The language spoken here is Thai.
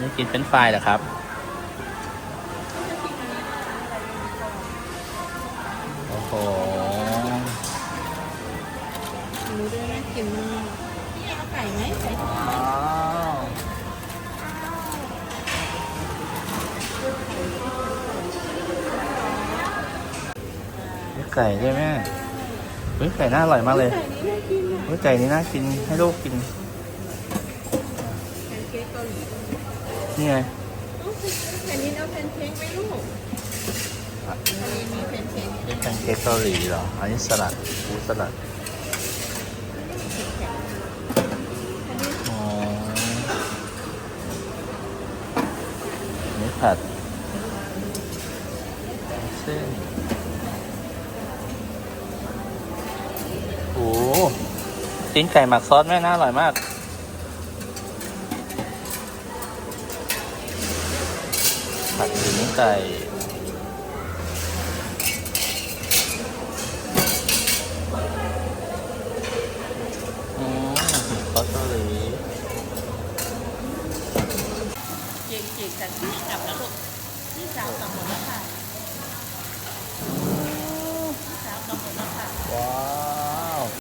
นี่กินเป็นไฟรายเหรอครับโอ้โหหมูด้วยน่ากินมากพี่เอาไก่ไหมไก่ทอดว้าวนี่ไก่ใช่ไหมเฮ้ยไก่น่าอร่อยมากเลยไก่น่ากินอะเฮ้ยไก่นี่น่ากินให้ลูกกินแพนเค้กเกาหลี นี่ไงแผ่นนี้เอาแพนเค้กไหมลูกอันนี้มีแพนเค้กนี่แพนเค้กเกาหลีเหรอ อันนี้สลัดฟูสลัดอ๋อนี่ผัดเส้นโอ้โหตีนไก่หมักซอสแม่น่าอร่อยมาก ผัดหมูไก่อืมซอสเกาหลีเก่งๆแต่พี่กลับนะลูกพี่สาวกลับหมดแล้ว